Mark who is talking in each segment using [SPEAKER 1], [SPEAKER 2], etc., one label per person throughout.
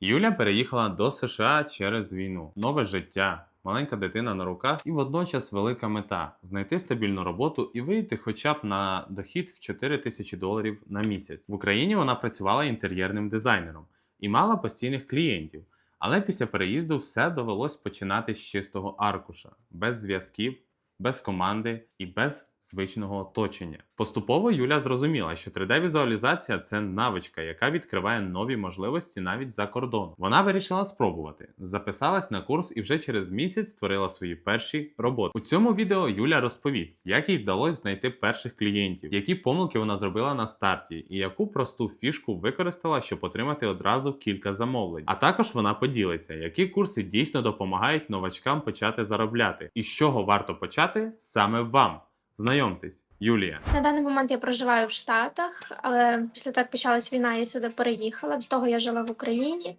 [SPEAKER 1] Юля переїхала до США через війну, нове життя, маленька дитина на руках і водночас велика мета знайти стабільну роботу і вийти хоча б на дохід в 4 тисячі доларів на місяць. В Україні вона працювала інтер'єрним дизайнером і мала постійних клієнтів. Але після переїзду все довелось починати з чистого аркуша, без зв'язків, без команди і без звичного оточення. Поступово Юля зрозуміла, що 3D-візуалізація це навичка, яка відкриває нові можливості навіть за кордоном. Вона вирішила спробувати, записалась на курс і вже через місяць створила свої перші роботи. У цьому відео Юля розповість, як їй вдалося знайти перших клієнтів, які помилки вона зробила на старті, і яку просту фішку використала, щоб отримати одразу кілька замовлень. А також вона поділиться, які курси дійсно допомагають новачкам почати заробляти, і з чого варто почати саме вам. Знайомтесь, Юлія.
[SPEAKER 2] На даний момент я проживаю в Штатах, але після того, як почалась війна, я сюди переїхала. До того я жила в Україні.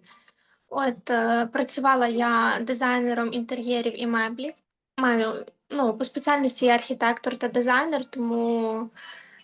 [SPEAKER 2] От е, працювала я дизайнером інтер'єрів і меблів. Маю ну, по спеціальності я архітектор та дизайнер, тому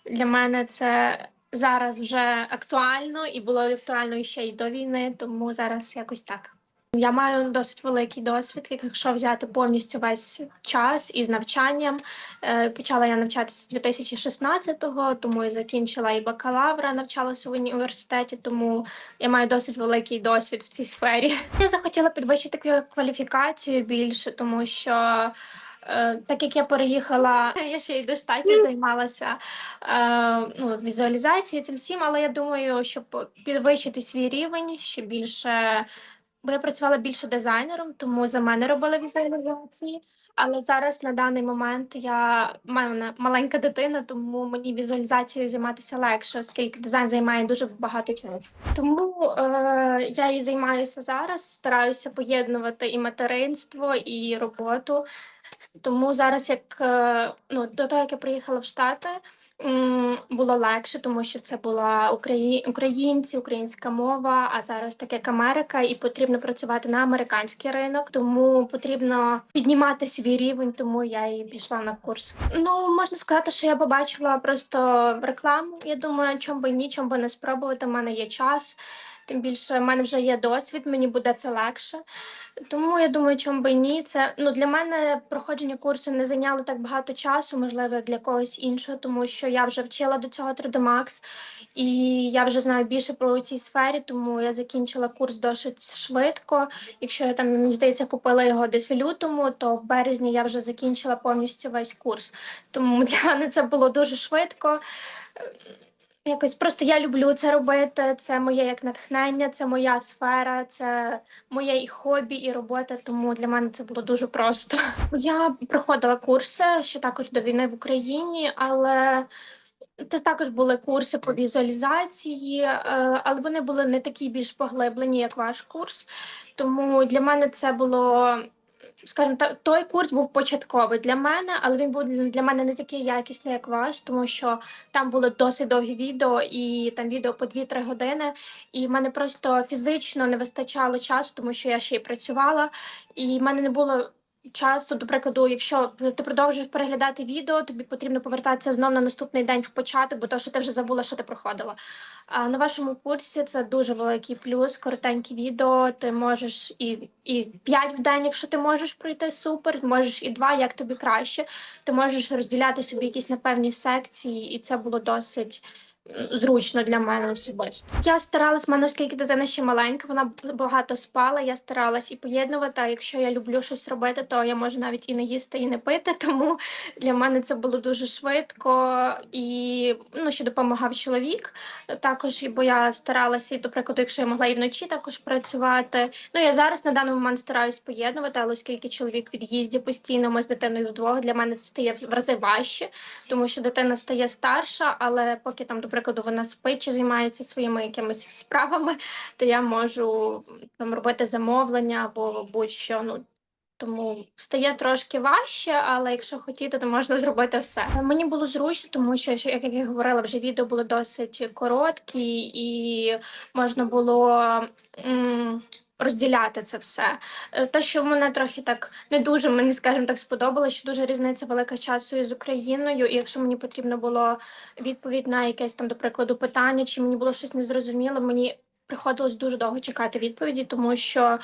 [SPEAKER 2] для мене це зараз вже актуально і було актуально ще й до війни, тому зараз якось так. Я маю досить великий досвід, якщо взяти повністю весь час із навчанням. Е, Почала я навчатися з 2016-го, тому і закінчила і бакалавра, навчалася в університеті, тому я маю досить великий досвід в цій сфері. Я захотіла підвищити кваліфікацію більше, тому що. е, Так як я переїхала, я ще й до штатів займалася е, ну, візуалізацією цим всім, але я думаю, щоб підвищити свій рівень, ще більше бо я працювала більше дизайнером, тому за мене робили візуалізації. Але зараз на даний момент я мене маленька дитина, тому мені візуалізацією займатися легше, оскільки дизайн займає дуже багато часу. Тому е, я і займаюся зараз, стараюся поєднувати і материнство, і роботу. Тому зараз, як е, ну, до того, як я приїхала в Штати, було легше, тому що це була Украї... українці, українська мова. А зараз так як Америка, і потрібно працювати на американський ринок, тому потрібно піднімати свій рівень, тому я і пішла на курс. Ну можна сказати, що я побачила просто рекламу. Я думаю, чому би ні, чому би не спробувати. У мене є час. Тим більше в мене вже є досвід, мені буде це легше. Тому я думаю, чому би ні. Це ну для мене проходження курсу не зайняло так багато часу, можливо, для когось іншого, тому що я вже вчила до цього 3D Max, і я вже знаю більше про цій сфері, тому я закінчила курс досить швидко. Якщо я там мені здається купила його десь в лютому, то в березні я вже закінчила повністю весь курс. Тому для мене це було дуже швидко. Якось просто я люблю це робити. Це моє як натхнення, це моя сфера, це моє і хобі, і робота. Тому для мене це було дуже просто. Я проходила курси ще також до війни в Україні, але це також були курси по візуалізації, е, але вони були не такі більш поглиблені, як ваш курс. Тому для мене це було. Скажімо той курс був початковий для мене, але він був для мене не такий якісний, як ваш, тому що там були досить довгі відео, і там відео по 2-3 години. І в мене просто фізично не вистачало часу, тому що я ще й працювала, і в мене не було часу. До прикладу, якщо ти продовжуєш переглядати відео, тобі потрібно повертатися знов на наступний день в початок, бо то, що ти вже забула, що ти проходила. А на вашому курсі це дуже великий плюс, коротенькі відео. Ти можеш і, і 5 в день, якщо ти можеш пройти супер, можеш і 2, як тобі краще. Ти можеш розділяти собі якісь на певні секції, і це було досить. Зручно для мене особисто. Я старалась, в мене, оскільки дитина ще маленька, вона багато спала. Я старалась і поєднувати. А якщо я люблю щось робити, то я можу навіть і не їсти, і не пити. Тому для мене це було дуже швидко і ну, ще допомагав чоловік. Також, бо я старалася, і, до прикладу, якщо я могла і вночі також працювати. Ну я зараз на даний момент стараюсь поєднувати, але оскільки чоловік від'їзді постійно, ми з дитиною вдвох, для мене це стає в рази важче, тому що дитина стає старша, але поки там, до прикладу, вона спить чи займається своїми якимись справами, то я можу там робити замовлення або будь-що. Ну тому стає трошки важче, але якщо хотіти, то можна зробити все. Мені було зручно, тому що як я говорила, вже відео були досить короткі, і можна було м, розділяти це все. Е, Те, що мене трохи так не дуже мені, скажімо так, сподобалося, що дуже різниця велика часу із Україною. І якщо мені потрібно було відповідь на якесь там, до прикладу, питання, чи мені було щось незрозуміло, мені приходилось дуже довго чекати відповіді, тому що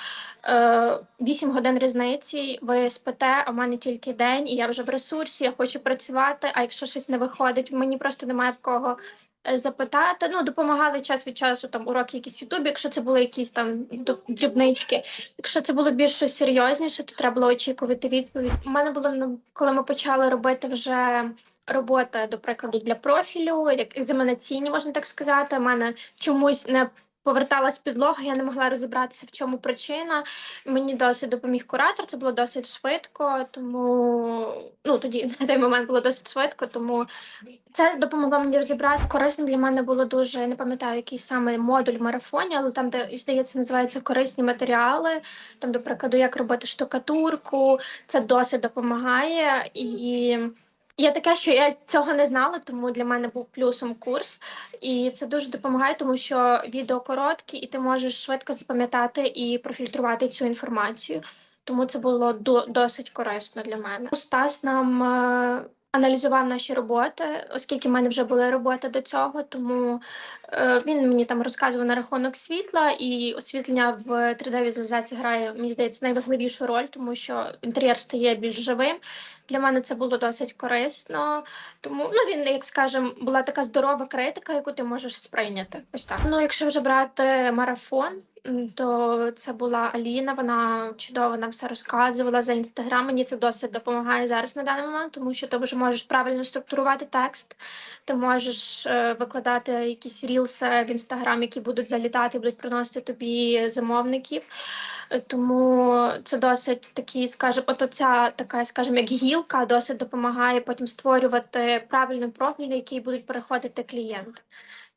[SPEAKER 2] е, 8 годин різниці, ви спите, а в мене тільки день, і я вже в ресурсі, я хочу працювати. А якщо щось не виходить, мені просто немає в кого запитати. Ну, допомагали час від часу там уроки якісь в Ютубі, якщо це були якісь там дрібнички. Якщо це було більш серйозніше, то треба було очікувати відповідь. У мене було ну, коли ми почали робити вже. Робота, до прикладу, для профілю, як екзаменаційні, можна так сказати. У мене чомусь не поверталась підлога, я не могла розібратися, в чому причина. Мені досить допоміг куратор, це було досить швидко, тому ну тоді на той момент було досить швидко, тому це допомогло мені розібратися. Корисним для мене було дуже, я не пам'ятаю, який саме модуль в марафоні, але там, де здається, називається корисні матеріали. Там, до прикладу, як робити штукатурку, це досить допомагає і. Є таке, що я цього не знала, тому для мене був плюсом курс, і це дуже допомагає, тому що відео короткі, і ти можеш швидко запам'ятати і профільтрувати цю інформацію. Тому це було до, досить корисно для мене. Стас нам е, аналізував наші роботи, оскільки в мене вже були роботи до цього, тому е, він мені там розказував на рахунок світла, і освітлення в 3D-візуалізації грає, мені здається, найважливішу роль, тому що інтер'єр стає більш живим. Для мене це було досить корисно. Тому ну він, як скажем, була така здорова критика, яку ти можеш сприйняти. Ось так. Ну, якщо вже брати марафон, то це була Аліна. Вона чудово нам все розказувала за інстаграм. Мені це досить допомагає зараз на даний момент, тому що ти вже можеш правильно структурувати текст. Ти можеш е, викладати якісь рілси в інстаграм, які будуть залітати, будуть приносити тобі замовників. Е, Тому це досить такий, скажімо, от оця така, скажімо, як гілка, досить допомагає потім створювати правильний профіль, на який будуть переходити клієнти.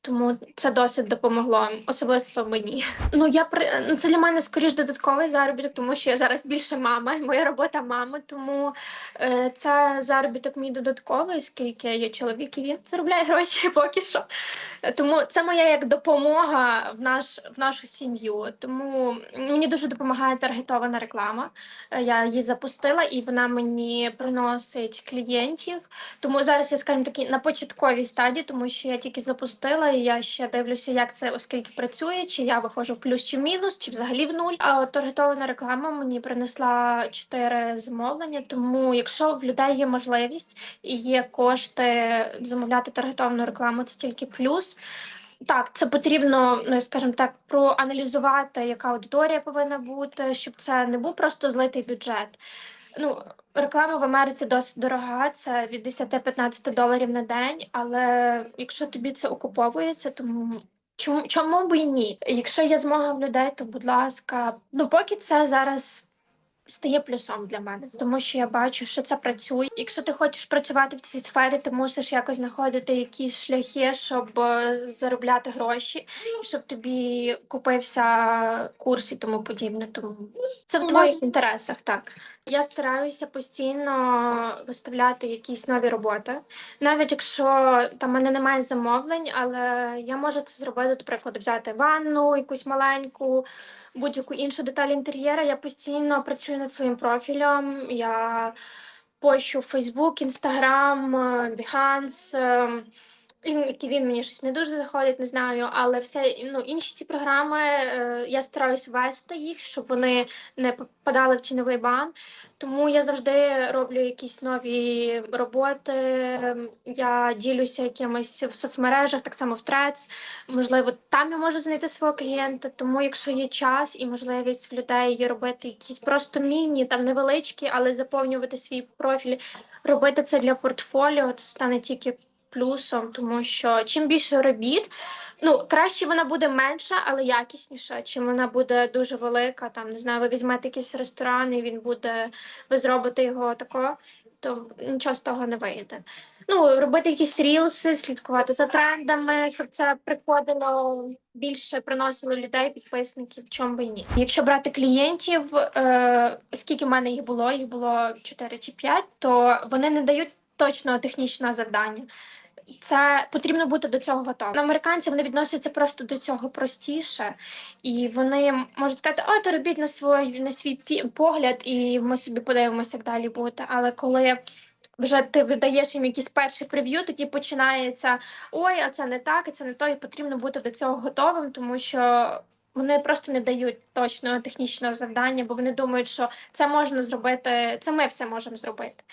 [SPEAKER 2] Тому це досить допомогло, особисто мені. Ну я при ну, це для мене скоріш додатковий заробіток, тому що я зараз більше мама, і моя робота мама. Тому е, це заробіток мій додатковий, оскільки є чоловік і він заробляє гроші поки що. Тому це моя як допомога в наш в нашу сім'ю. Тому мені дуже допомагає таргетована реклама. Е, Я її запустила, і вона мені приносить клієнтів. Тому зараз я скажімо таки на початковій стадії, тому що я тільки запустила, і я ще дивлюся, як це оскільки працює, чи я виходжу в плюс чи в мінус, чи взагалі в нуль. А от таргетована реклама мені принесла 4 замовлення. Тому, якщо в людей є можливість і є кошти замовляти таргетовану рекламу, це тільки плюс. Так, це потрібно, ну скажімо так, проаналізувати, яка аудиторія повинна бути, щоб це не був просто злитий бюджет. Ну, реклама в Америці досить дорога, це від 10-15 доларів на день. Але якщо тобі це окуповується, тому чому, чому б і ні? Якщо є змога в людей, то будь ласка, ну поки це зараз. Стає плюсом для мене, тому що я бачу, що це працює. Якщо ти хочеш працювати в цій сфері, ти мусиш якось знаходити якісь шляхи, щоб е, заробляти гроші, і щоб тобі купився курс і тому подібне. Тому це в твоїх інтересах, так. Я стараюся постійно виставляти якісь нові роботи, навіть якщо там в мене немає замовлень, але я можу це зробити, до прикладу, взяти ванну, якусь маленьку, будь-яку іншу деталь інтер'єра. Я постійно працюю над своїм профілем. Я пощу Facebook, Instagram, Behance. LinkedIn мені щось не дуже заходить, не знаю, але все ну, інші ці програми е, я стараюсь вести їх, щоб вони не попадали в тіньовий бан. Тому я завжди роблю якісь нові роботи. ем, Я ділюся якимось в соцмережах, так само в Threads. Можливо, там я можу знайти свого клієнта. Тому, якщо є час і можливість в людей робити якісь просто міні, там невеличкі, але заповнювати свій профіль, робити це для портфоліо, це стане тільки плюсом, тому що чим більше робіт, ну краще вона буде менша, але якісніша. Чим вона буде дуже велика, там не знаю, ви візьмете якийсь ресторан, і він буде, ви зробите його тако, то нічого з того не вийде. Ну, робити якісь рілси, слідкувати за трендами, щоб це приходило більше, приносило людей, підписників, чому би і ні. Якщо брати клієнтів, е, скільки в мене їх було, їх було 4 чи 5, то вони не дають точного технічного завдання. Це потрібно бути до цього готовим. Американці вони відносяться просто до цього простіше, і вони можуть сказати, о, то робіть на свій на свій погляд, і ми собі подивимося, як далі буде. Але коли вже ти видаєш їм якийсь перший прев'ю, тоді починається ой, а це не так, і це не то, і потрібно бути до цього готовим, тому що вони просто не дають точного технічного завдання, бо вони думають, що це можна зробити, це ми все можемо зробити.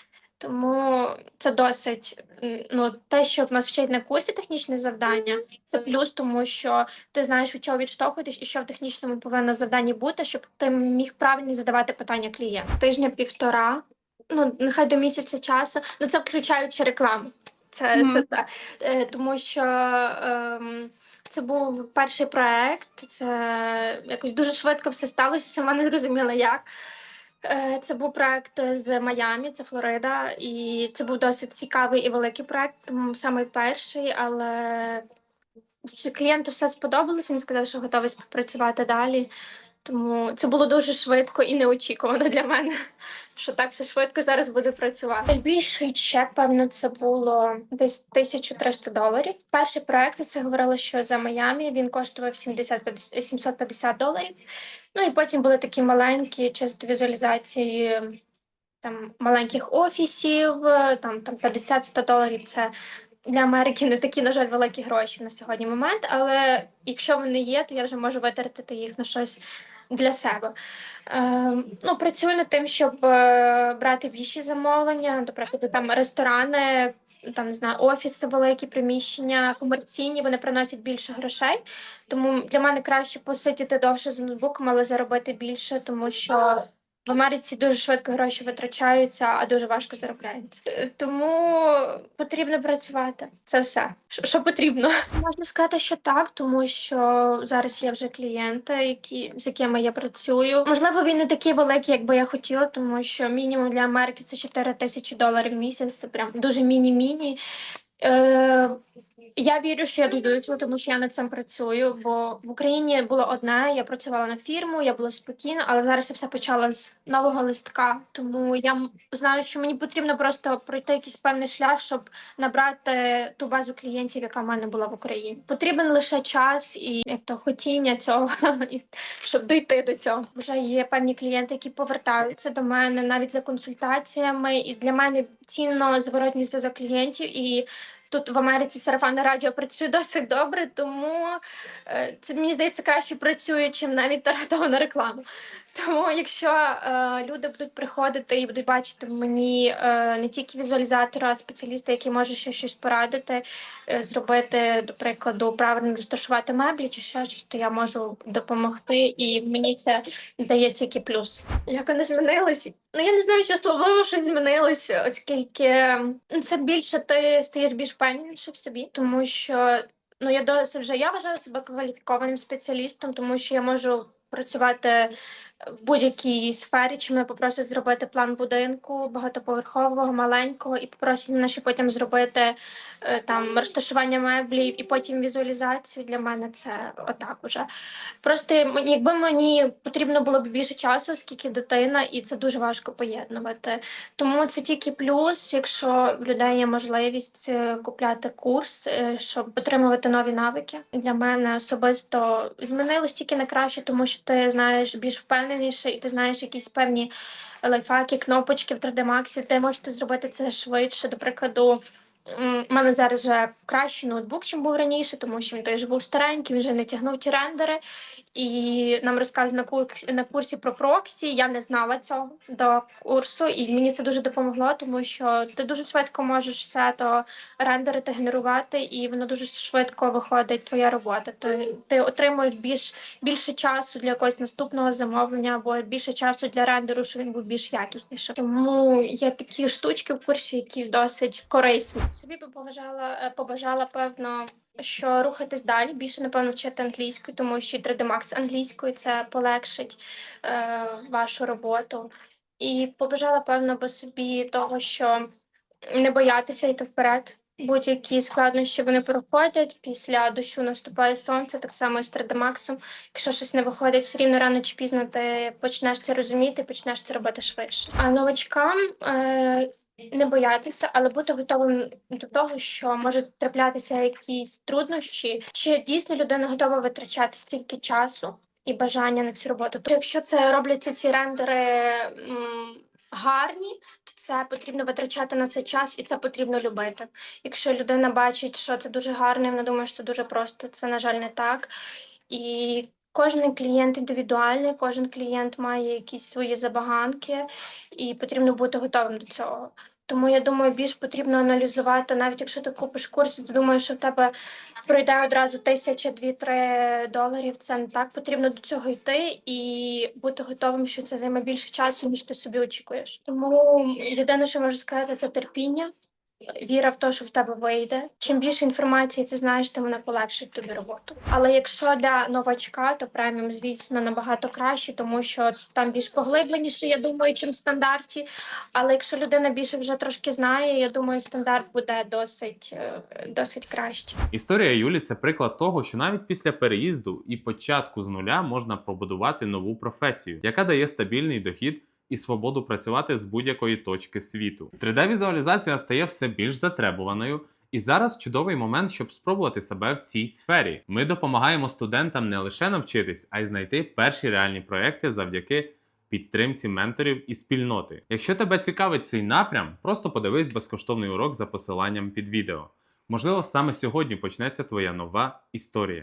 [SPEAKER 2] Тому це досить ну, те, що в нас вчать на курсі технічне завдання, це плюс, тому що ти знаєш, від чого відштовхуватись і що в технічному повинно завданні бути, щоб ти міг правильно задавати питання клієнту. Тижня півтора, ну нехай до місяця часу. Ну це включаючи рекламу. Це,
[SPEAKER 3] Мгм.
[SPEAKER 2] це так. Е, тому що ем, це був перший проект. Це якось дуже швидко все сталося, сама не зрозуміла як. Е, Це був проект з Майами, це Флорида, і це був досить цікавий і великий проект, тому саме перший, але клієнту все сподобалось, він сказав, що готовий співпрацювати далі. Тому це було дуже швидко і неочікувано для мене, що так все швидко зараз буде працювати. Найбільший чек, певно, це було десь 1300 доларів. Перший проект це говорило, що за Майамі він коштував 70 750 доларів. Ну і потім були такі маленькі чисто візуалізації там маленьких офісів, там, там 50-100 доларів. Це для Америки не такі, на жаль, великі гроші на сьогодні момент. Але якщо вони є, то я вже можу витратити їх на щось для себе. Е, ну, працюю над тим, щоб е, брати більші замовлення, до прикладу, там ресторани. Там не знаю, офіси, великі приміщення, комерційні, вони приносять більше грошей. Тому для мене краще посидіти довше за ноутбуком, але заробити більше, тому що в Америці дуже швидко гроші витрачаються, а дуже важко заробляються. Е, Тому потрібно працювати. Це все, що, потрібно. Можна сказати, що так, тому що зараз є вже клієнти, які з якими я працюю. Можливо, він не такий великий, як би я хотіла, тому що мінімум для Америки це 4 тисячі доларів в місяць. Це прям дуже міні-міні. Е, я вірю, що я дійду до цього, тому що я над цим працюю. Бо в Україні було одне, я працювала на фірму, я була спокійна, але зараз я все почала з нового листка. Тому я знаю, що мені потрібно просто пройти якийсь певний шлях, щоб набрати ту базу клієнтів, яка в мене була в Україні. Потрібен лише час і як то хотіння цього, щоб дійти до цього. Вже є певні клієнти, які повертаються до мене навіть за консультаціями. І для мене цінно зворотній зв'язок клієнтів і. Тут в Америці сарафанне радіо працює досить добре, тому е, це мені здається краще працює, чим навіть таргетована реклама. Тому якщо е, люди будуть приходити і будуть бачити в мені е, не тільки візуалізатора, а спеціаліста, який може ще щось порадити, е, зробити, до прикладу, правильно розташувати меблі чи ще щось, то я можу допомогти, і мені це дає тільки плюс. Як вони змінились? Ну я не знаю, що слово що змінилось, оскільки ну, це більше ти стаєш більш впевненіше в собі, тому що ну я досить вже я вважаю себе кваліфікованим спеціалістом, тому що я можу працювати в будь-якій сфері, чи мене попросять зробити план будинку багатоповерхового, маленького, і попросять мене ще потім зробити е, там розташування меблів і потім візуалізацію. Для мене це отак уже. Просто якби мені потрібно було б більше часу, оскільки дитина, і це дуже важко поєднувати. Тому це тільки плюс, якщо в людей є можливість е, купляти курс, е, щоб отримувати нові навики. Для мене особисто змінилось тільки на краще, тому що ти знаєш більш впевненіше, і ти знаєш якісь певні лайфхаки, кнопочки в 3D Max, ти можете зробити це швидше. До прикладу, у мене зараз вже кращий ноутбук, чим був раніше, тому що він той вже був старенький, він вже не тягнув ті рендери. І нам розказують на курсі, на курсі про проксі. Я не знала цього до курсу, і мені це дуже допомогло, тому що ти дуже швидко можеш все то рендерити, генерувати, і воно дуже швидко виходить твоя робота. Ти, ти отримуєш більш більше часу для якогось наступного замовлення, або більше часу для рендеру, щоб він був більш яіснішим. Тому є такі штучки в курсі, які досить корисні. Собі би побажала, е, побажала певно що рухатись далі, більше напевно вчити англійською, тому що і 3D Max англійською це полегшить е, вашу роботу. І побажала, певно, би собі того, що не боятися йти вперед. Будь-які складнощі вони проходять. Після дощу наступає сонце, так само і з 3D Max. Якщо щось не виходить, все рівно рано чи пізно ти почнеш це розуміти, почнеш це робити швидше. А новачкам е, не боятися, але бути готовим до того, що можуть траплятися якісь труднощі, чи дійсно людина готова витрачати стільки часу і бажання на цю роботу. То якщо це робляться ці рендери м, гарні, то це потрібно витрачати на це час і це потрібно любити. Якщо людина бачить, що це дуже гарно, і вона думає, що це дуже просто, це, на жаль, не так. І кожен клієнт індивідуальний, кожен клієнт має якісь свої забаганки, і потрібно бути готовим до цього. Тому я думаю, більш потрібно аналізувати, навіть якщо ти купиш курс, ти думаєш, що в тебе пройде одразу тисяча, дві-три доларів. Це не так. Потрібно до цього йти і бути готовим, що це займе більше часу, ніж ти собі очікуєш. Тому єдине, що можу сказати, це терпіння. Віра в те, що в тебе вийде. Чим більше інформації ти знаєш, тим вона полегшить тобі роботу. Але якщо для новачка, то преміум, звісно, набагато краще, тому що там більш поглибленіше, я думаю, чим в стандарті. Але якщо людина більше вже трошки знає, я думаю, стандарт буде досить, е, досить краще.
[SPEAKER 1] Історія Юлі це приклад того, що навіть після переїзду і початку з нуля можна побудувати нову професію, яка дає стабільний дохід і свободу працювати з будь-якої точки світу. 3D-візуалізація стає все більш затребуваною. І зараз чудовий момент, щоб спробувати себе в цій сфері. Ми допомагаємо студентам не лише навчитись, а й знайти перші реальні проекти завдяки підтримці менторів і спільноти. Якщо тебе цікавить цей напрям, просто подивись безкоштовний урок за посиланням під відео. Можливо, саме сьогодні почнеться твоя нова історія.